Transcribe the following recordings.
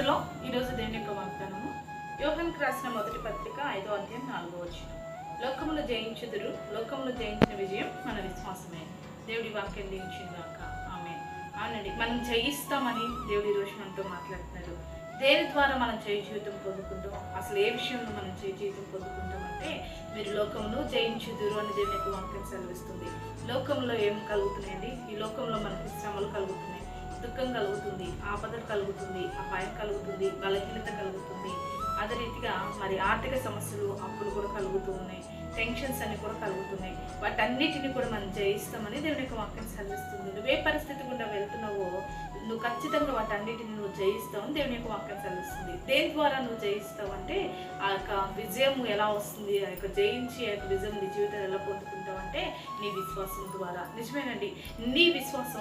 క్రీస్తులో ఈరోజు దేని యొక్క వాగ్దానము. యోహన్కి రాసిన మొదటి పత్రిక ఐదో అధ్యాయం నాలుగో వచ్చిన లోకములు జయించుదురు లోకములు జయించిన విజయం మన విశ్వాసమే. దేవుడి వాక్యం దీవించిందాక. ఆమె అవునండి మనం జయిస్తామని దేవుడి రోజు మనతో మాట్లాడుతున్నారు దేని ద్వారా మనం జయ జీవితం పొందుకుంటాం? అసలు ఏ విషయంలో మనం జయ జీవితం పొందుకుంటాం అంటే మీరు లోకమును జయించుదురు అని దేవుని యొక్క వాక్యం సెలవిస్తుంది. లోకంలో ఏం కలుగుతున్నాయండి? ఈ లోకంలో మనకి శ్రమలు కలుగుతున్నాయి. దుఃఖం కలుగుతుంది ఆపదలు కలుగుతుంది అపాయం కలుగుతుంది బలహీనత కలుగుతుంది. అదే రీతిగా మరి ఆర్థిక సమస్యలు అప్పులు కూడా కలుగుతూ ఉన్నాయి టెన్షన్స్ అన్ని కూడా కలుగుతున్నాయి. వాటన్నిటిని కూడా మనం జయిస్తామని దేవుని యొక్క వాక్యం సెలవిస్తుంది. నువ్వే పరిస్థితి గుండా వెళ్తున్నావో నువ్వు ఖచ్చితంగా వాటన్నిటిని నువ్వు జయిస్తావని దేవుని యొక్క వాక్యం సెలవిస్తుంది. దేని ద్వారా నువ్వు జయిస్తావు అంటే ఆ యొక్క విజయం ఎలా వస్తుంది ఆ యొక్క జయించి ఆ యొక్క విజయం నీ జీవితం ఎలా పొందుకుంటావు అంటే నీ విశ్వాసం ద్వారా. నిజమేనండి నీ విశ్వాసం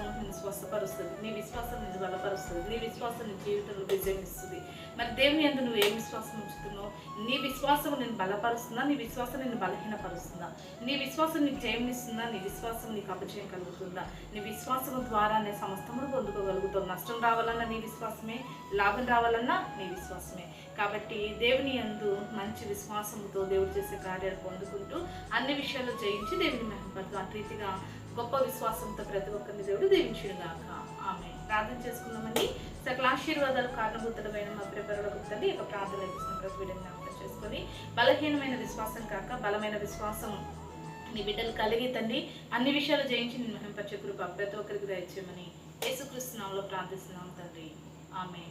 స్వస్థపరుస్తుంది. నీ విశ్వాసం నిన్ను బలపరుస్తుంది. నీ విశ్వాసం నీ జీవితంలో విజయం ఇస్తుంది మరి దేవుని అందు నువ్వు ఏ విశ్వాసం ఉంచుతున్నావు? నీ విశ్వాసం నేను బలపరుస్తుందా? నీ విశ్వాసం నేను బలహీనపరుస్తుందా? నీ విశ్వాసం నీకు జయమిస్తుందా? నీ విశ్వాసం నీకు అపజయం కలుగుతుందా? నీ విశ్వాసం ద్వారానే సమస్తమును పొందుకోగలుగుతావు. నష్టం రావాలన్నా నీ విశ్వాసమే లాభం రావాలన్నా నీ విశ్వాసమే. కాబట్టి దేవుని ఎందు మంచి విశ్వాసంతో దేవుడు చేసే కార్యాలు పొందుకుంటూ అన్ని విషయాలు జయించి దేవుని మహిమపడుతూ అటు రీతిగా గొప్ప విశ్వాసంతో ప్రతి ఒక్కరిని దేవుడు దీవించుగాక ఆమె ప్రార్థన చేసుకుందామండి. సకల ఆశీర్వాదాలు కారణభూతుడమైన మా ప్రిపరులకు తండ్రి ఈ ప్రార్థన ఇస్తున్న ప్రతి జ్ఞాపకం చేసుకొని బలహీనమైన విశ్వాసం కాక బలమైన విశ్వాసం నీ బిడ్డలు కలిగి తండ్రి అన్ని విషయాలు జయించి నేను మహింపచ్చే కృప ప్రతి ఒక్కరికి దయచేయమని యేసుక్రీస్తు ప్రార్థిస్తున్నాం తండ్రి. ఆమె